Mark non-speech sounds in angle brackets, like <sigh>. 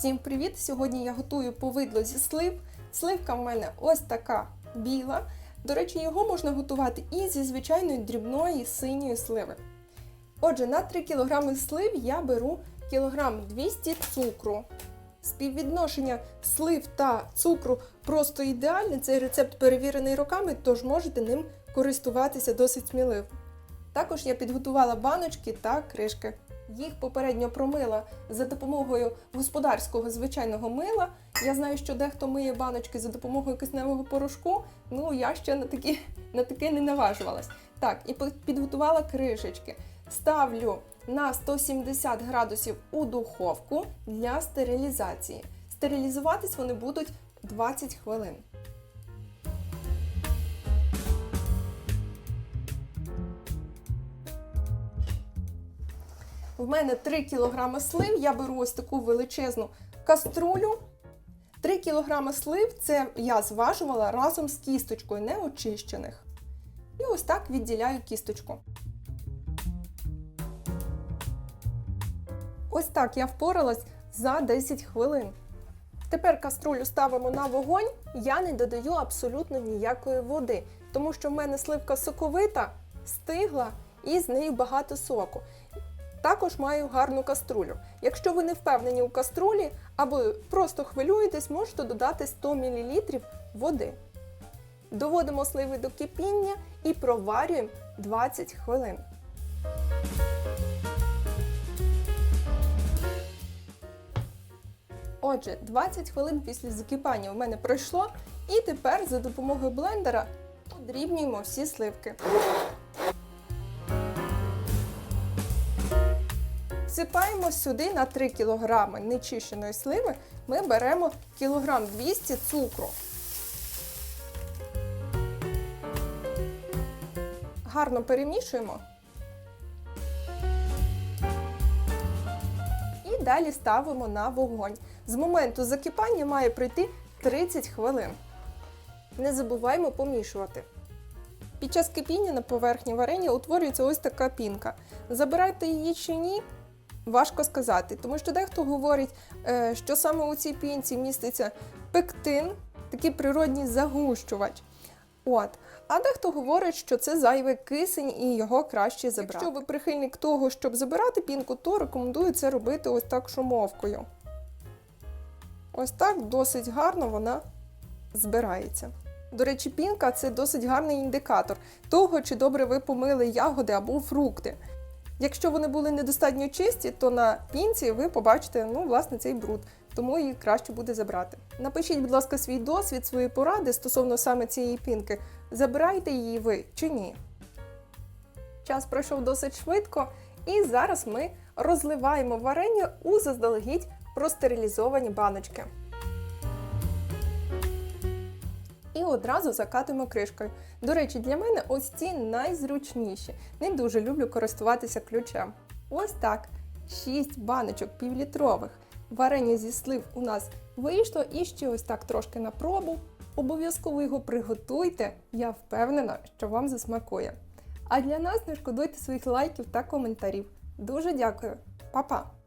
Всім привіт! Сьогодні я готую повидло зі слив. Сливка в мене ось така біла. До речі, його можна готувати і зі звичайної дрібної синьої сливи. Отже, на 3 кг слив я беру кілограм 200 цукру. Співвідношення слив та цукру просто ідеальне. Цей рецепт перевірений роками, тож можете ним користуватися досить сміливо. Також я підготувала баночки та кришки. Їх попередньо промила за допомогою господарського звичайного мила. Я знаю, що дехто миє баночки за допомогою кисневого порошку. Ну я ще на такі <laughs> на таке не наважувалась. Так, і підготувала кришечки. Ставлю на 170 градусів у духовку для стерилізації. Стерилізуватись вони будуть 20 хвилин. В мене 3 кг слив, я беру ось таку величезну каструлю. 3 кг слив це я зважувала разом з кісточкою неочищених. І ось так відділяю кісточку. Ось так я впоралась за 10 хвилин. Тепер каструлю ставимо на вогонь. Я не додаю абсолютно ніякої води, тому що в мене сливка соковита, стигла і з нею багато соку. Також маю гарну каструлю. Якщо ви не впевнені у каструлі або просто хвилюєтесь, можете додати 100 мл води. Доводимо сливи до кипіння і проварюємо 20 хвилин. Отже, 20 хвилин після закипання в мене пройшло, і тепер за допомогою блендера подрібнюємо всі сливки. Всипаємо сюди на 3 кг нечищеної сливи, ми беремо кілограм 200 цукру. Гарно перемішуємо. І далі ставимо на вогонь. З моменту закипання має пройти 30 хвилин. Не забуваємо помішувати. Під час кипіння на поверхні варення утворюється ось така пінка. Забирайте її чи ні, важко сказати, тому що дехто говорить, е, що саме у цій пінці міститься пектин, такий природній загущувач. От. А дехто говорить, що це зайвий кисень і його краще забрати. Якщо ви прихильник того, щоб забирати пінку, то рекомендую це робити ось так шумовкою. Ось так досить гарно вона збирається. До речі, пінка це досить гарний індикатор того, чи добре ви помили ягоди або фрукти. Якщо вони були недостатньо чисті, то на пінці ви побачите ну, власне, цей бруд, тому її краще буде забрати. Напишіть, будь ласка, свій досвід, свої поради стосовно саме цієї пінки. Забираєте її ви чи ні? Час пройшов досить швидко, і зараз ми розливаємо варення у заздалегідь простерилізовані баночки. Одразу закатуємо кришкою. До речі, для мене ось ці найзручніші. Не дуже люблю користуватися ключем. Ось так. 6 баночок півлітрових. Варення зі слив у нас вийшло і ще ось так трошки на пробу. Обов'язково його приготуйте, я впевнена, що вам засмакує. А для нас не шкодуйте своїх лайків та коментарів. Дуже дякую, Па-па!